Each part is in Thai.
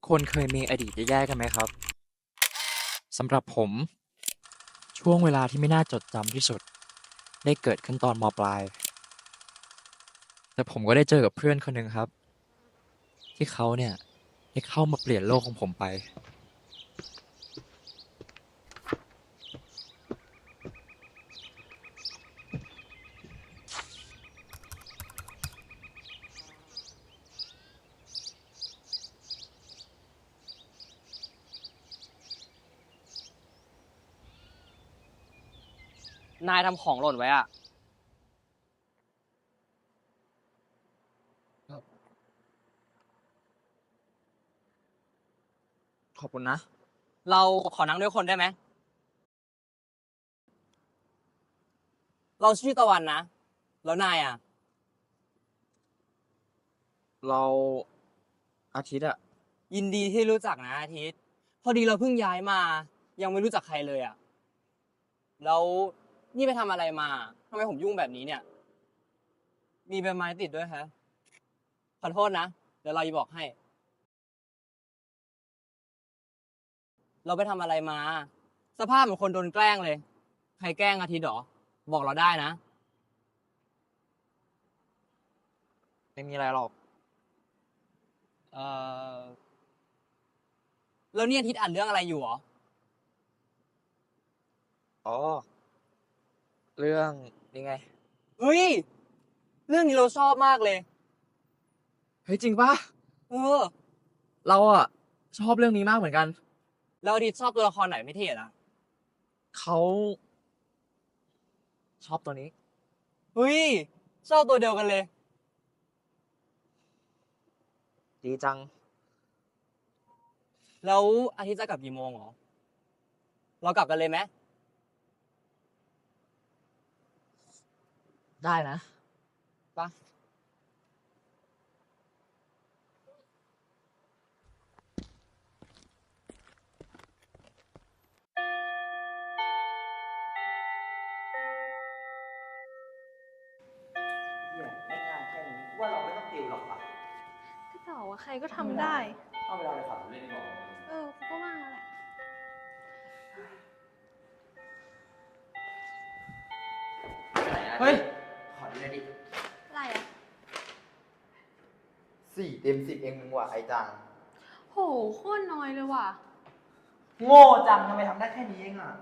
กคนเคยมีอดีตแย่ๆกันไหมครับสำหรับผม ช่วงเวลาที่ไม่น่าจดจำที่สุด ได้เกิดขึ้นตอนมปลาย แต่ผมก็ได้เจอกับเพื่อนคนหนึ่งครับ ที่เขาเนี่ยได้เข้ามาเปลี่ยนโลกของผมไป ทำของหล่นไว้อะขอบคุณนะ เราขอนั่งด้วยคนได้ไหม เราชื่อตะวันนะ แล้วนายอะ เราอาทิตย์อะยินดีที่รู้จักนะอาทิตย์ พอดีเราเพิ่งย้ายมา ยังไม่รู้จักใครเลยอะ แล้ว นี่ไปทำอะไรมาทำไมผมยุ่งแบบนี้เนี่ย มีใบไม้ติดด้วยฮะขอโทษนะ เดี๋ยวเราจะบอกให้ เราไปทำอะไรมา สภาพเหมือนคนโดนแกล้งเลย ใครแกล้งอาทิตย์หรอ บอกเราได้นะ ไม่มีอะไรหรอก เออแล้วเนี่ยอาทิตย์อ่านเรื่องอะไรอยู่หรอ อ๋อ เรื่องนี่ไง เฮ้ย เรื่องนี้เราชอบมากเลย เฮ้ยจริงปะเออ เราอะชอบเรื่องนี้มากเหมือนกันแล้วอาทิตย์ชอบตัวละครไหนไม่เท่ละเขาชอบตัวนี้ เฮ้ย ชอบตัวเดียวกันเลย ดีจัง แล้วอาทิตย์จะกลับกี่โมงหรอ เรากลับกันเลยไหม ได้นะปะเนี่ยง่ายๆแค่นี้ว่าเราไม่ต้องติวหรอกปะก็เต่าอะใครก็ทำได้ เอาเวลาไปขับรถเล่นดีกว่าเออกูก็ว่าแหละเฮ้ย สี่เต็มสิบเองมึงว่ะไอจัง โหโคตรน้อยเลยว่ะ โง่จังทำไมทำได้แค่นี้เองอะ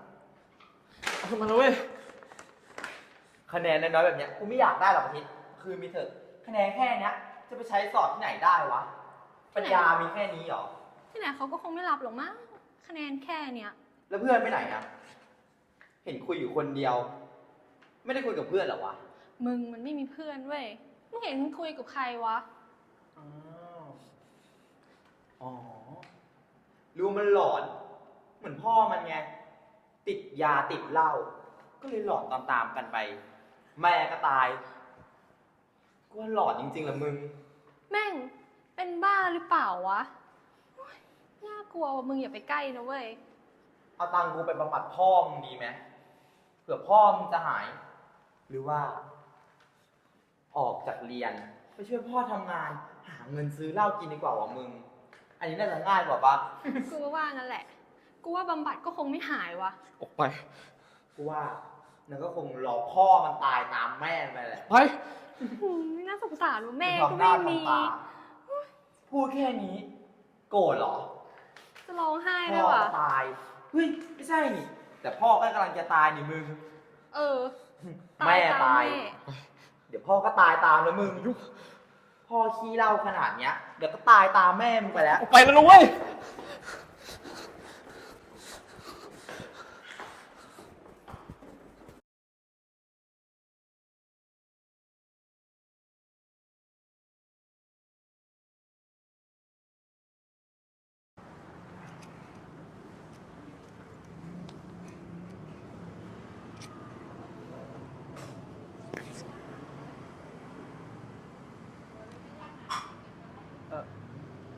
เอาขึ้นมาเลยเว้ย คะแนนน้อยๆแบบเนี้ยกูไม่อยากได้หรอกอาทิตย์คือมีเถอะคะแนนแค่เนี้ย จะไปใช้สอบที่ไหนได้วะ ปัญญามีแค่นี้เหรอ ที่ไหนเขาก็คงไม่รับหรอกมั้ง คะแนนแค่เนี้ย แล้วเพื่อนไปไหนอะ เห็นคุยอยู่คนเดียว ไม่ได้คุยกับเพื่อนเหรอวะ มึงมันไม่มีเพื่อนเว้ย มึงเห็นมึงคุยกับใครวะ อ๋ออ๋อรู้มันหลอน เหมือนพ่อมันไง ติดยาติดเหล้า ก็เลยหลอนตามๆกันไป แม่ก็ตายกูว่าหลอนจริงๆเหรอมึง แม่ง เป็นบ้าหรือเปล่าวะโอ๊ยน่ากลัวว่ะมึงอย่าไปใกล้นะเว้ย เอาตังค์กูไปบำบัดพ่อมึงดีไหมเผื่อพ่อมึงจะหาย หรือว่า ออกจากเรียน ไปช่วยพ่อทำงาน หาเงินซื้อเหล้ากินดีกว่าวะมึง อันนี้น่าจะง่ายกว่าปะกูก็ว่างั้นแหละ กูว่าบำบัดก็คงไม่หายวะออกไป กูว่ามันก็คงรอพ่อมันตายตามแม่มันไปแหละไป หืมน่าสงสารว่ะแม่ทำก็หน้าไม่มีทำตาพูดแค่นี้ โกรธเหรอ จะร้องไห้พ่เลยอว่ะก็ตาย เฮ้ย ไม่ใช่นี่ แต่พ่อก็กำลังจะตายนี่มึง เออแม่ตาตาย แม่ เดี๋ยวพ่อก็ตายตามแล้วมึง พ่อขี้เหล่าขนาดเนี้ย เดี๋ยวก็ตายตามแม่มึงไปแล้ว ไปแล้วนุ้ย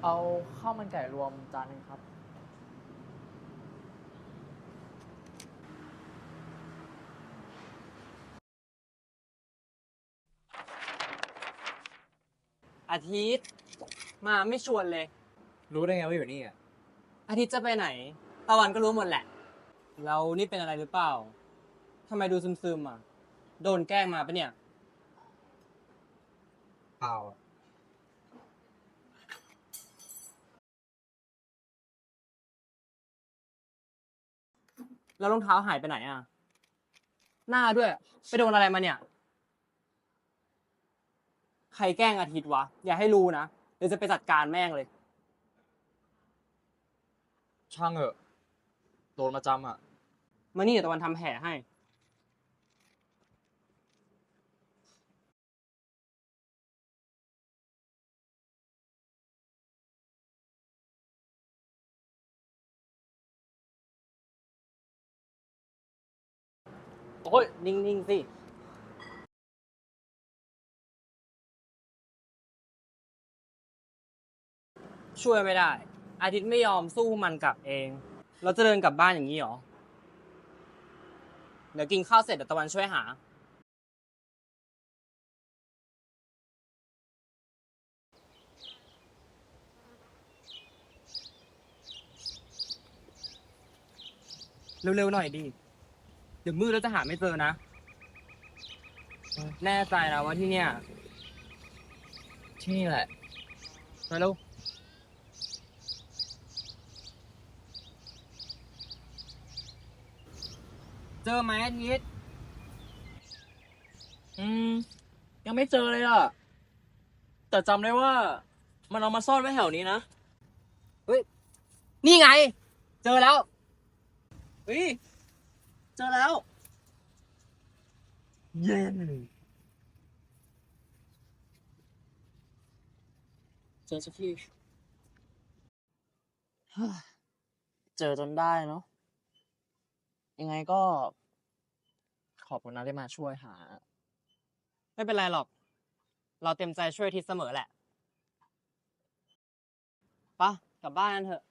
เอาข้าวมันไก่รวมจานหนึงครับ อาทิตย์ มาไม่ชวนเลย รู้ได้ไงว่าอยู่นี่อะ อาทิตย์จะไปไหนตะวันก็รู้หมดแหละแล้วนี่เป็นอะไรหรือเปล่าทำไมดูซึมๆอะ โดนแกล้งมาปะเนี่ย เปล่า แล้วรองเท้าหายไปไหนอะ หน้าด้วย ไปโดนอะไรมาเนี่ย ใครแกล้งอาทิตย์วะ อย่าให้รู้นะ เดี๋ยวจะไปจัดการแม่งเลย ช่างเถอะโดนมาจำอะ มานี่เดี๋ยวตะวันทำแผลให้ โอ้ยนิ่งๆสิ ช่วยไม่ได้ อาทิตย์ไม่ยอมสู้มันกลับเอง เราจะเดินกลับบ้านอย่างนี้เหรอ เดี๋ยวกินข้าวเสร็จเดี๋ยวตะวันช่วยหา เร็วๆหน่อยดิ เดี๋ยวมืดแล้วจะหาไม่เจอนะ แน่ใจนะว่าที่เนี่ย ที่นี่แหละมาเร็วเจอไหมอาทิตย์อืม ยังไม่เจอเลยอะแต่จำได้ว่า มันเอามาซ่อนไว้แถวนี้นะ นี่ไง เจอแล้ว เฮ้ยเจอแล้ว เย็น เจอสักทีเจอจนได้เนาะยังไงก็ ขอบคุณนะที่มาช่วยหา ไม่เป็นไรหรอก เราเต็มใจช่วยอาทิตย์เสมอแหละปะกลับบ้านกันเถอะ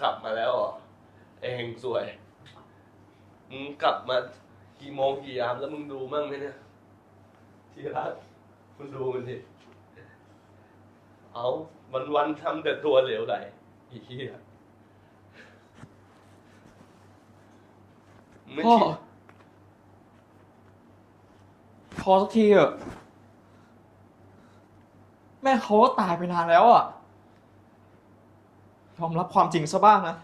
กลับมาแล้วเหรอเองสวย มึงกลับมากี่โมงกี่ยามแล้วมึงดูมั่งไหมเนี่ย ที่รักมึงดูมันดิเอาวันวันทำแต่ตัวเหลวไหลอีเหี้ยไม่พ่อ คิดพอสักทีเถอะแม่เขาก็ตายไปนานแล้วอะ ยอมรับความจริงซะบ้างนะ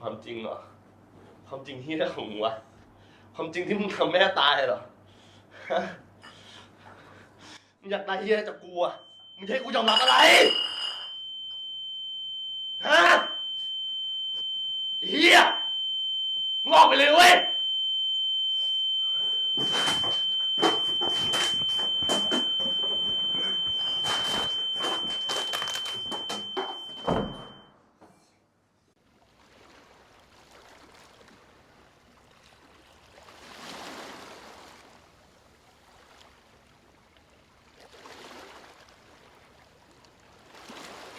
ความจริงเหรอ ความจริงที่แท้ของมึงวะ ความจริงที่มึงทำแม่ตายเหรอฮะมึงอยากตายเฮียจากกูอะมึงจะให้กูยอมรับอะไร ฮะเฮียมึงออกไปเลยเว้ย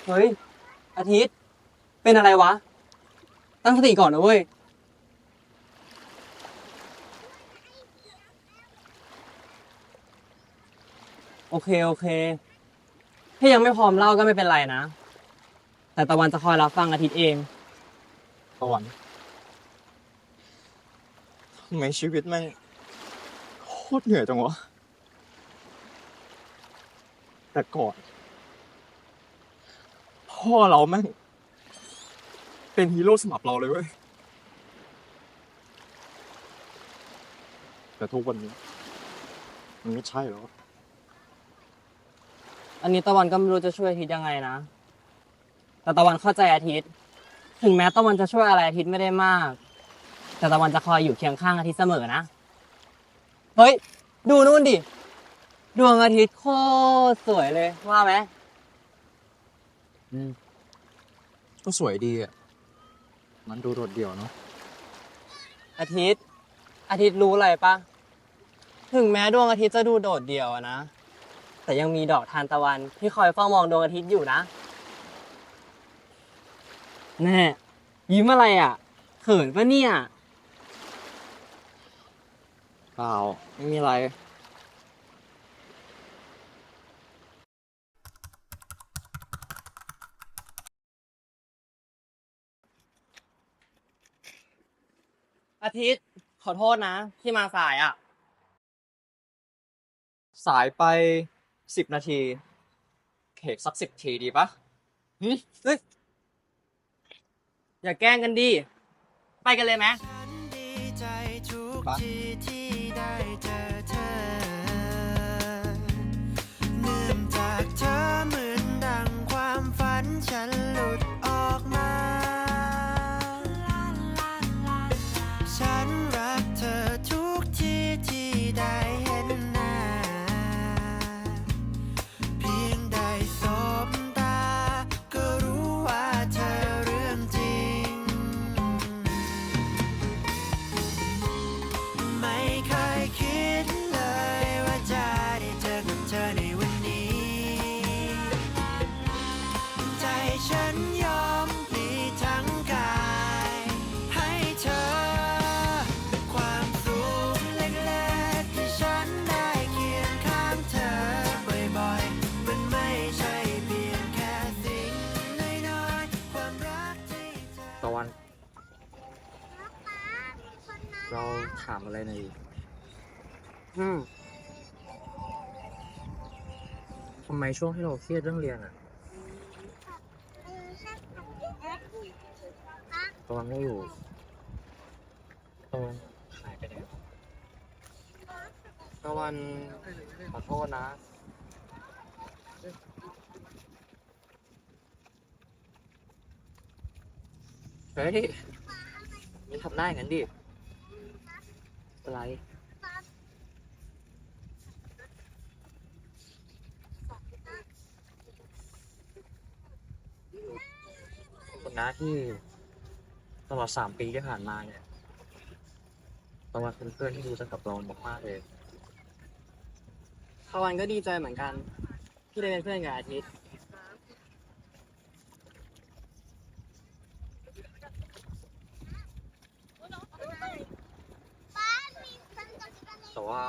เฮ้ย อาทิตย์ เป็นอะไรวะ ตั้งสติก่อนนะเว้ย โอเค โอเค ถ้ายังไม่พร้อมเล่าก็ไม่เป็นไรนะ แต่ตะวันจะคอยรับฟังอาทิตย์เอง ตะวันทำไมชีวิตแม่งโคตรเหนื่อยจังวะ แต่ก่อน พ่อเราแม่ง เป็นฮีโร่สำหรับเราเลยเว้ย แต่ทุกวันนี้ มันไม่ใช่แล้ว อันนี้ตะวันก็ไม่รู้จะช่วยอาทิตย์ยังไงนะ แต่ตะวันเข้าใจอาทิตย์ ถึงแม้ตะวันจะช่วยอะไรอาทิตย์ไม่ได้มาก แต่ตะวันจะคอยอยู่เคียงข้างอาทิตย์เสมอนะ เฮ้ย ดูนู่นดิ ดวงอาทิตย์โคตรสวยเลยว่าไหม อืมก็สวยดีอะ มันดูโดดเดี่ยวเนาะ อาทิตย์ อาทิตย์รู้อะไรปะ ถึงแม้ดวงอาทิตย์จะดูโดดเดี่ยวอะนะ แต่ยังมีดอกทานตะวันที่คอยเฝ้ามองดวงอาทิตย์อยู่นะแน่ยิ้มอะไรอะ เขินปะเนี่ย เปล่า ไม่มีอะไร อาทิตย์ขอโทษนะ ที่มาสายอะ สายไปสิบนาทีเขกสักสิบทีดีปะหึเฮ้ยอย่าแกล้งกันดิไปกันเลยไหม ฉันดีใจทุกปะ ทีที่ได้เจอเธอ เนื่องจากเธอามอะไรหน่อยดิอืมทำไมช่วงที่เราเครียดเรื่องเรียนอะตะวันไม่อยู่ตะวันหายไปไหนวะตะวันขอโทษนะเฮ้ยไม่ทำหน้าอย่างนั้นดิ อะไรคนนะที่ตลอดสามปีที่ผ่านมาเนี่ยตะวันเพื่อนๆที่ดูสกับเรามากๆเลยตะวันก็ดีใจเหมือนกัน ที่ได้เป็นเพื่อนกับอาทิตย์ แต่ว่า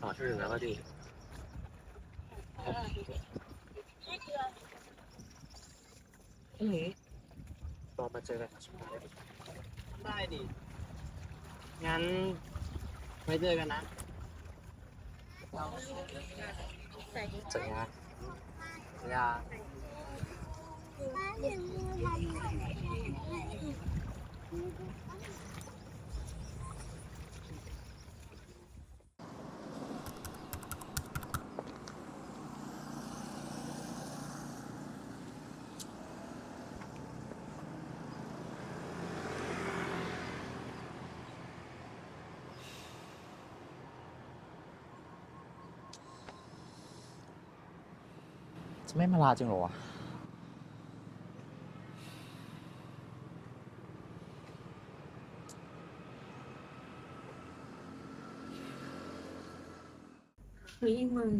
เราไปเรียนต่อที่อื่นแล้วก็ดีพรุ่งนี้เรามาเจอกันครั้งสุดท้ายได้ดิ งั้นไว้เจอกันนะ สัญญายา จะไม่มาลาจริงเหรอวะ เฮ้ยมึง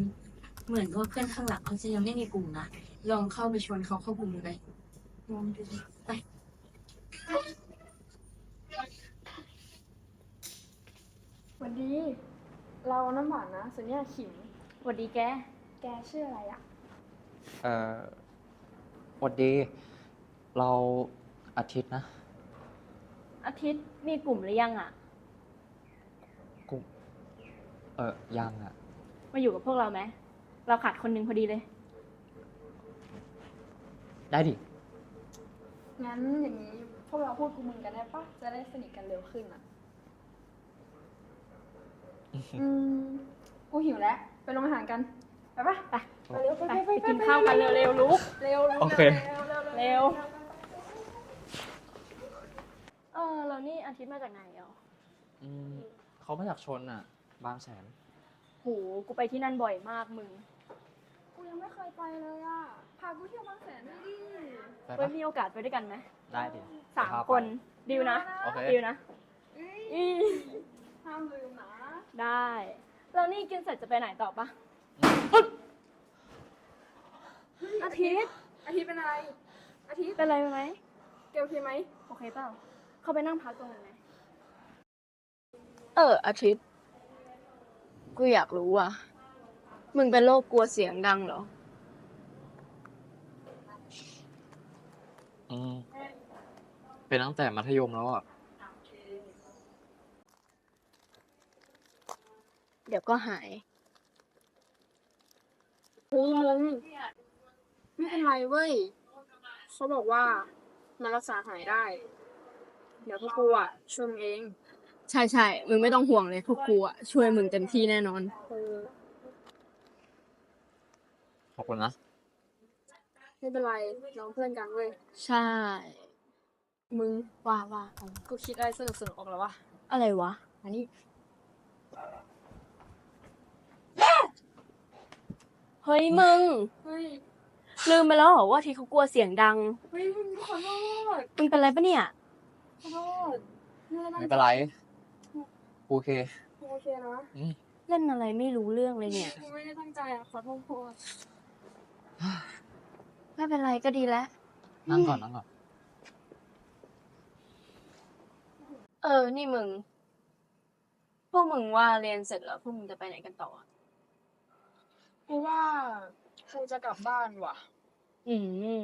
เหมือนว่าเพื่อนข้างหลังเขาจะยังไม่ในกลุ่มนะลองเข้าไปชวนเขาเข้ากลุ่มดูเลยลองดูดิไปสวัสดี เราน้ำหวานนะส่วนเนี้ยขิมสวัสดีแก แกชื่ออะไรอะ เอ่อสวัสดี เราอาทิตย์นะ อาทิตย์มีกลุ่มหรือยังอะกูเออยังอะ มาอยู่กับพวกเราไหมเราขาดคนหนึ่งพอดีเลย ได้ดิ งั้นอย่างนี้พวกเราพูดกูมึงกันได้ปะจะได้สนิทกันเร็วขึ้นอะ อืม กูหิวแล้ว ไปโรงอาหารกันไปปะไปไปเร็วไปไปกินข้าวกันเร็วๆลุกเร็วลุกโอเค เร็วเออแล้วนี่อาทิตย์มาจากไหนอะอืมเขามาจากชนอะ บางแสน โหกูไปที่นั่นบ่อยมากมึงกูยังไม่เคยไปเลยอะพากูเที่ยวบางแสนด้วยดิไปไว้ปะมีโอกาสไปด้วยกันไหมได้ดิสามเดี๋ยวพคนดิวนะโอเค ดิวนะเอ้ยอีห้ามลืมนะได้แล้วนี่กินเสร็จจะไปไหนต่อปะ อาทิตย์ อาทิตย์เป็นอะไร อาทิตย์เป็นไรไหมเกลโอเคไหมโอเคเปล่า เข้าไปนั่งพักตรงนั้นไหมเออ อาทิตย์ กูอยากรู้อะ มึงเป็นโรคกลัวเสียงดังเหรอ อืมเป็นตั้งแต่มัธยมแล้วอะ เดี๋ยวก็หาย เฮ้ยมึงไม่เป็นไรเว้ย เขาบอกว่ามันรักษาหายได้ เดี๋ยวพวกกูอะช่วยมึงเองใช่ใช่มึงไม่ต้องห่วงเลยพวกกูอะช่วยมึงเต็มที่แน่นอน เออขอบคุณนะ ไม่เป็นไรน้องเพื่อนกันเว้ย ใช่ มึงว่าว่ากูคิดอะไรสนุกสนุกๆออกแล้ววะอะไรวะ อันนี้ ฮ้ยมึง เฮ้ยลืมไปแล้วเหรอว่าอาทิตย์เขากลัวเสียงดัง เฮ้ยมึงขอโทษมึงเป็นไรปะเนี่ย ขอโทษไม่ได้ตั้งไม่ใจเป็นไรกูโอเคโอเคนะอืมเล่นอะไรไม่รู้เรื่องเลยเนี่ย กูไม่ได้ตั้งใจอะขอโทษไม่เป็นไรก็ดีแล้ว นั่งก่อนนั่งก่อน เออ นี่มึง พวกมึงว่าเรียนเสร็จแล้วพวกมึงจะไปไหนกันต่ออะ กูว่ากูจะกลับบ้านว่ะ อืม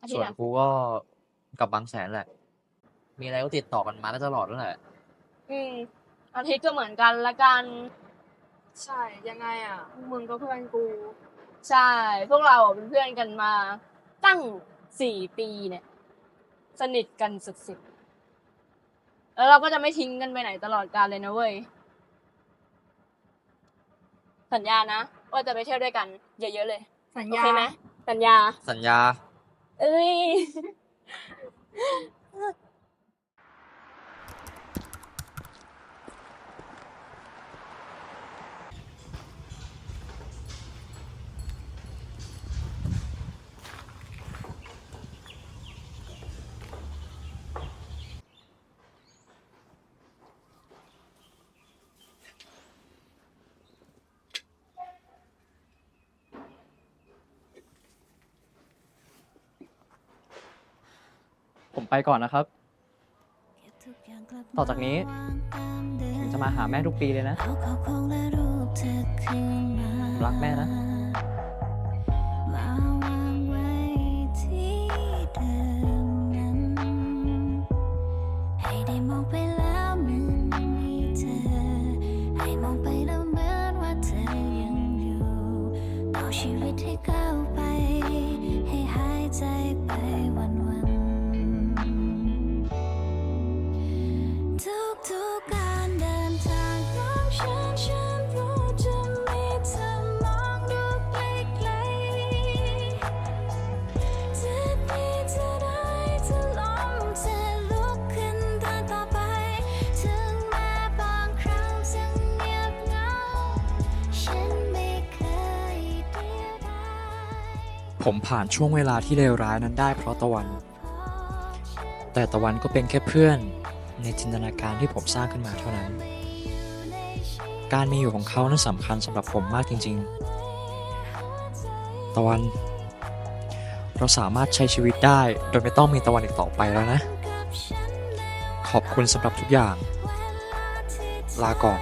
อาทิตส่วย์นอะกูก็กลับบางแสนแหละ มีอะไรก็ติดต่อกันมาได้ตลอดนั่นแหละ อืมอาทิตย์ก็เหมือนกันละกัน ใช่ยังไงอะพวกมึงก็เพื่อนกูใช่ พวกเราอะเป็นเพื่อนกันมา ตั้งสี่ปีเนี่ย สนิทกันสุดๆแล้วเราก็จะไม่ทิ้งกันไปไหนตลอดกาลเลยนะเว้ย สัญญานะ ว่าจะไปเที่ยวด้วยกัน เยอะๆเลยสัญโอญา เคไหมสัญญา สัญญา เอ้ย ผมไปก่อนนะครับ ต่อจากนี้ผมจะมาหาแม่ทุกปีเลยนะ รักแม่นะ ชีวิตให้ก้าวไป ให้หายใจไปวันวัน ผมผ่านช่วงเวลาที่เลวร้ายนั้นได้เพราะตะวัน แต่ตะวันก็เป็นแค่เพื่อนในจินตนาการที่ผมสร้างขึ้นมาเท่านั้น การมีอยู่ของเขานั้นสำคัญสำหรับผมมากจริง ๆ ตะวัน เราสามารถใช้ชีวิตได้โดยไม่ต้องมีตะวันอีกต่อไปแล้วนะ ขอบคุณสำหรับทุกอย่าง ลาก่อน